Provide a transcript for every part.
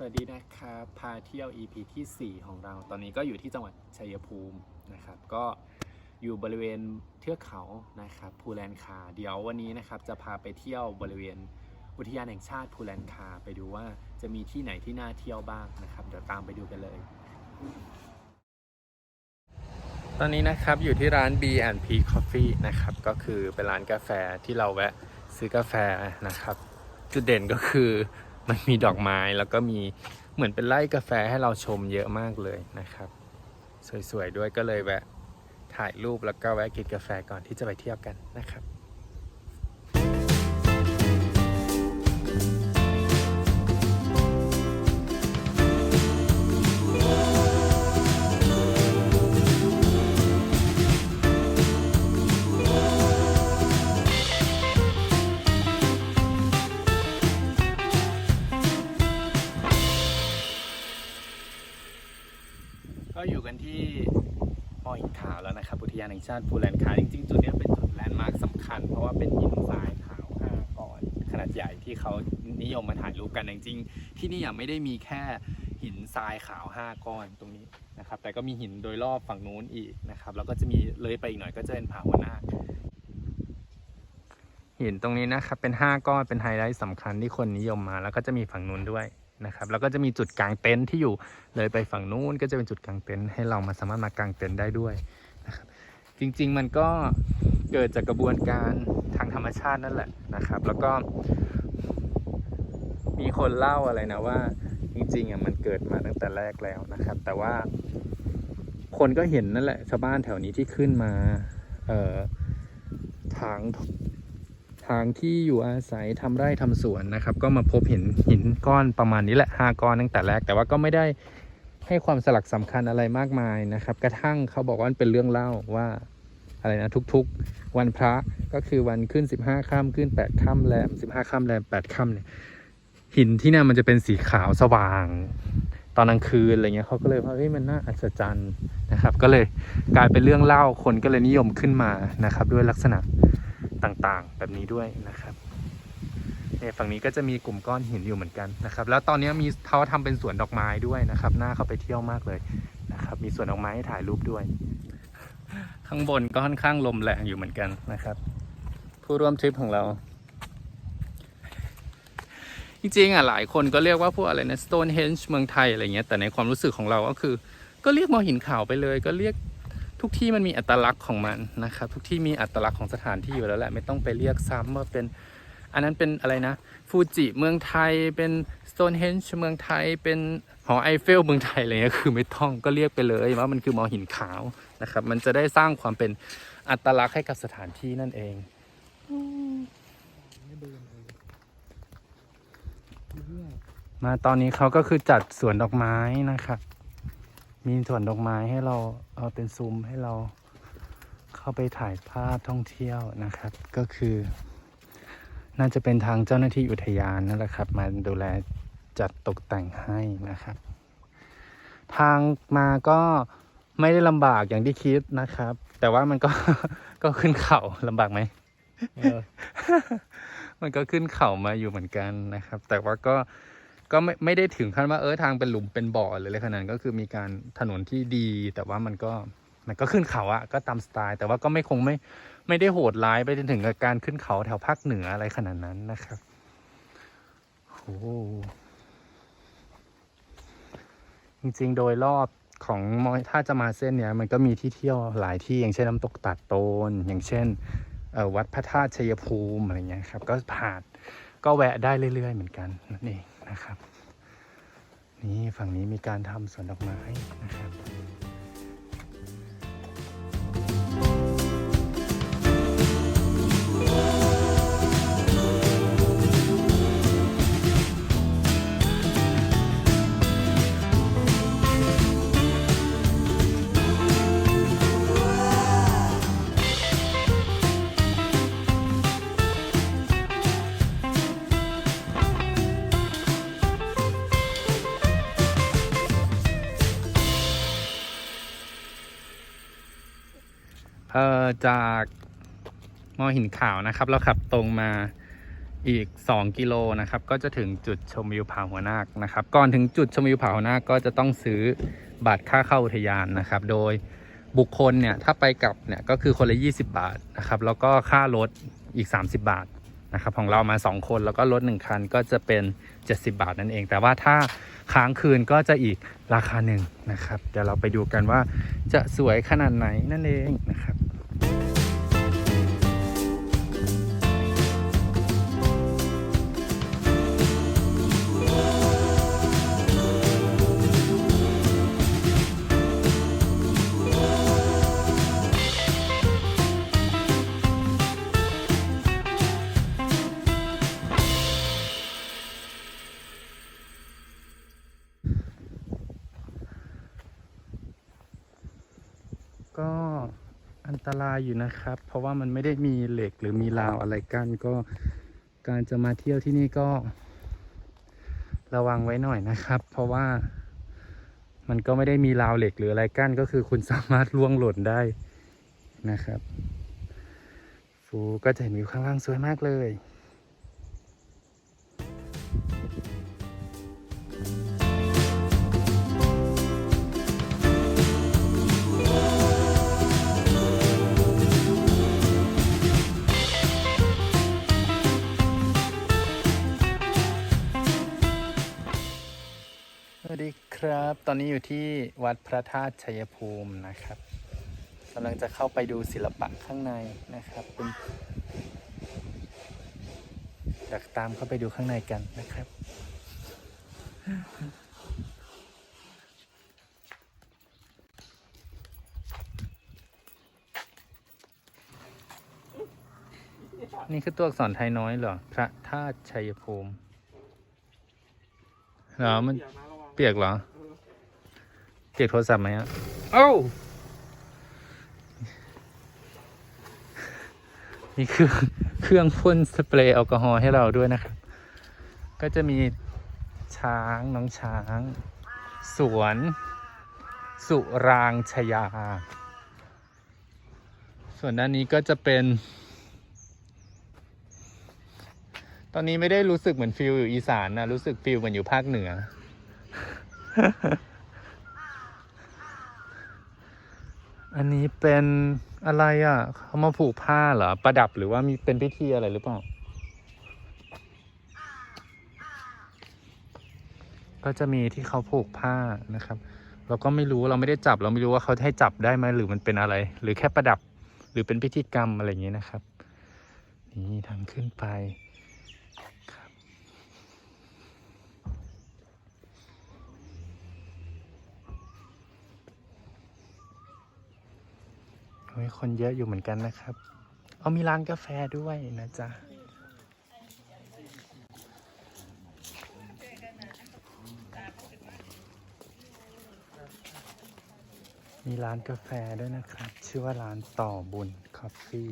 สวัสดีนะครับพาเที่ยว EP ที่ 4 ของเรา ตอนนี้ก็อยู่ที่จังหวัดชัยภูมินะครับ ก็อยู่บริเวณเทือกเขานะครับภูแลนคา เดี๋ยววันนี้นะครับจะพาไปเที่ยวบริเวณอุทยานแห่งชาติภูแลนคา ไปดูว่าจะมีที่ไหนที่น่าเที่ยวบ้างนะครับ เดี๋ยวตามไปดูกันเลย ตอนนี้นะครับอยู่ที่ร้าน B&P Coffee นะครับ ก็คือเป็นร้านกาแฟที่เราแวะซื้อกาแฟนะครับ จุดเด่นก็คือ มันมีดอกไม้แล้วก็มีเหมือนเป็นไร่กาแฟให้เราชมเยอะมากเลยนะครับ สวยๆด้วยก็เลยแวะถ่ายรูปแล้วก็แวะกินกาแฟก่อนที่จะไปเที่ยวกันนะครับ ทยานแห่งชาติภูแลนคาจริงๆ จุดนี้เป็นจุดแลนด์มาร์คสำคัญ เพราะว่าเป็นหินทรายขาวห้าก้อนขนาดใหญ่ที่เขานิยมมาถ่ายรูปกันจริงๆ ที่นี่ยังไม่ได้มีแค่หินทรายขาวห้าก้อนตรงนี้นะครับแต่ก็มีหินโดยรอบฝั่งนู้นอีกนะครับแล้วก็จะมีเลยไปอีกหน่อยก็จะเป็นผาหัวหน้าหินตรงนี้นะครับเป็นห้าก้อนเป็นไฮไลท์สำคัญที่คนนิยมมา แล้วก็จะมีฝั่งนู้นด้วยนะครับแล้วก็จะมีจุดกลางเต็นท์ที่อยู่เลยไปฝั่งนู้นก็จะเป็นจุดกางเต็นท์ให้เรามาสามารถมากางเต็นท์ได้ด้วย จริง ๆ มันก็เกิดจากกระบวนการทางธรรมชาตินั่นแหละนะครับ แล้วก็ มีคนเล่าอะไรนะว่า จริงๆอะมันเกิดมาตั้งแต่แรกแล้วนะครับ แต่ว่า คนก็เห็นนั่นแหละชาวบ้านแถวนี้ที่ขึ้นมา เอ่อทางทางที่อยู่อาศัยทำไร่ทำสวนนะครับ ก็มาพบเห็นหินก้อนประมาณนี้แหละห้าก้อนตั้งแต่แรก แต่ว่าก็ไม่ได้ ให้ความสลักสำคัญอะไรมากมายนะครับ กระทั่งเขาบอกว่าเป็นเรื่องเล่าว่าอะไรนะทุกๆ วันพระก็คือวันขึ้น 15ค่ำขึ้น8ค่ำแรม15ค่ำแรม8ค่ำเนี่ยหินที่นั่นมันจะเป็นสีขาวสว่าง ตอนกลางคืนอะไรเงี้ยเขาก็เลยว่าเฮ้ยมันน่าอัศจรรย์นะครับ ก็เลยกลายเป็นเรื่องเล่าคนก็เลยนิยมขึ้นมานะครับ ด้วยลักษณะต่างๆ แบบนี้ด้วยนะครับ เนี่ยฝั่งนี้ก็จะมีกลุ่มก้อนหินอยู่เหมือนกันนะครับ แล้วตอนนี้มีเขาทำเป็นสวนดอกไม้ด้วยนะครับ น่าเข้าไปเที่ยวมากเลยนะครับ มีสวนดอกไม้ให้ถ่ายรูปด้วย ข้างบนก็ค่อนข้างลมแรงอยู่เหมือนกันนะครับ ผู้ร่วมทริปของเรา จริงๆอะหลายคนก็เรียกว่าพวกอะไรนะ Stonehenge เมืองไทยอะไรเงี้ย แต่ในความรู้สึกของเราก็คือ ก็เรียกมอหินขาวไปเลย ก็เรียกทุกที่มันมีอัตลักษณ์ของมันนะครับ ทุกที่มีอัตลักษณ์ของสถานที่อยู่แล้วแหละ ไม่ต้องไปเรียกซ้ำว่าเป็น อันนั้นเป็นอะไรนะ ฟูจิเมืองไทย เป็น Stonehenge เมืองไทย เป็นหอไอเฟลเมืองไทยอะไรเงี้ยคือไม่ต้องก็เรียกไปเลยว่ามันคือมอหินขาวนะครับ มันจะได้สร้างความเป็นอัตลักษณ์ให้กับสถานที่นั่นเองมาตอนนี้เขาก็คือจัดสวนดอกไม้นะครับ มีสวนดอกไม้ให้เราเอาเป็นซุ้มให้เราเข้าไปถ่ายภาพท่องเที่ยวนะครับ ก็คือ น่าจะเป็นทางเจ้าหน้าที่อุทยานนั่นแหละครับ มาดูแลจัดตกแต่งให้นะครับ ทางมาก็ไม่ได้ลำบากอย่างที่คิดนะครับ แต่ว่ามันก็ ก็ขึ้นเขาลำบากไหม มันก็ขึ้นเขามาอยู่เหมือนกันนะครับ แต่ว่าก็ก็ไม่ไม่ได้ถึงขั้นว่าเออทางเป็นหลุมเป็นบ่อหรืออะไรขนาดนั้นก็คือมีการถนนที่ดี แต่ว่ามันก็ มันก็ขึ้นเขาอะก็ตามสไตล์ แต่ว่าก็ไม่คงไม่ไม่ได้โหดร้ายไปจนถึงการขึ้นเขาแถวภาคเหนืออะไรขนาดนั้นนะครับโอ้โหจริงๆ โดยรอบของมอถ้าจะมาเส้นเนี้ยมันก็มีที่เที่ยวหลายที่อย่างเช่นน้ำตกตัดโตน อย่างเช่นวัดพระธาตุชัยภูมิอะไรเงี้ยครับ ก็ผ่านก็แวะได้เรื่อย ๆ เหมือนกันนั่นเองนะครับ นี่ฝั่งนี้มีการทำสวนดอกไม้นะครับ เอ่อจากมอหินขาวนะครับ เราขับตรงมาอีก 2 กิโลนะครับ ก็จะถึงจุดชมวิวผาหัวนาคนะครับ ก่อนถึงจุดชมวิวผาหัวนาคก็จะต้องซื้อบัตรค่าเข้าอุทยานนะครับ โดยบุคคลเนี่ยถ้าไปกลับเนี่ยก็คือคนละ 20 บาทนะครับ แล้วก็ค่ารถอีก 30 บาทนะครับของเรามา 2 คนแล้วก็รถ1คันก็จะเป็น 70 บาทนั่นเอง แต่ว่าถ้าค้างคืนก็จะอีกราคาหนึ่งนะครับ เดี๋ยวเราไปดูกันว่าจะสวยขนาดไหนนั่นเองนะครับ ตรายอยู่นะครับ เพราะว่ามันไม่ได้มีเหล็กหรือมีราวอะไรกั้นก็การจะมาเที่ยวที่นี่ก็ ระวังไว้หน่อยนะครับ เพราะว่ามันก็ไม่ได้มีราวเหล็กหรืออะไรกั้นก็คือคุณสามารถล่วงหล่นได้นะครับฟูก็จะเห็นวิวข้างล่างสวยมากเลย ครับ ตอนนี้อยู่ที่วัดพระธาตุชัยภูมินะครับกำลังจะเข้าไปดูศิลปะข้างในนะครับเป็นอยากตามเข้าไปดูข้างในกันนะครับ นี่คือตัวอักษรไทยน้อยเหรอ พระธาตุชัยภูมิเหรอมันเปียกเหรอ เปียกโทรศัพท์ไหมอะเอ้ามีเครื่องเครื่องพ่นสเปรย์แอลกอฮอล์ให้เราด้วยนะครับ ก็จะมีช้างน้องช้าง สวน สุรางชยา ส่วนด้านนี้ก็จะเป็น ตอนนี้ไม่ได้รู้สึกเหมือนฟิลอยู่อีสานนะ รู้สึกฟิลเหมือนอยู่ภาคเหนือ อันนี้เป็นอะไรอะเขามาผูกผ้าเหรอ ประดับหรือว่ามีเป็นพิธีอะไรหรือเปล่า ก็จะมีที่เขาผูกผ้านะครับ เราก็ไม่รู้เราไม่ได้จับ เราไม่รู้ว่าเขาให้จับได้ไหมหรือมันเป็นอะไร หรือแค่ประดับ หรือเป็นพิธีกรรมอะไรอย่างนี้นะครับ นี่ทางขึ้นไป โอ้ยคนเยอะอยู่เหมือนกันนะครับ เอามีร้านกาแฟด้วยนะจ๊ะมีร้านกาแฟด้วยนะครับ ชื่อว่าร้านต่อบุญคอฟฟี่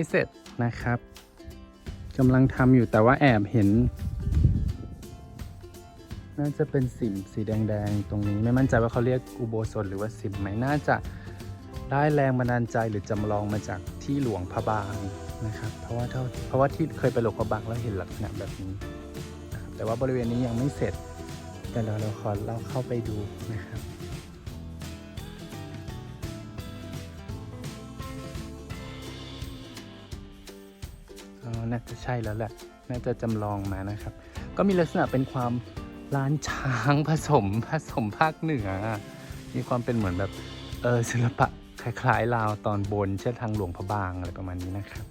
ไม่เสร็จนะครับกำลังทำอยู่แต่ว่าแอบเห็น น่าจะเป็นสิมสีแดงๆ ตรงนี้ ไม่มั่นใจว่าเขาเรียกอุโบสถหรือว่าสิมไหมน่าจะได้แรงบันดาลใจหรือจำลองมาจากที่หลวงพระบางนะครับ เพราะว่าเท่าเพราะว่าที่เคยไปหลวงพระบางแล้วเห็นลักษณะแบบนี้ แต่ว่าบริเวณนี้ยังไม่เสร็จแต่เราเราขอเราเข้าไปดูนะครับ น่าจะใช่แล้วแหละ น่าจะจำลองมานะครับ ก็มีลักษณะเป็นความล้านช้างผสมผสมภาคเหนือ มีความเป็นเหมือนแบบเออศิลปะคล้ายๆลาวตอนบนเช่นทางหลวงพระบางอะไรประมาณนี้นะครับ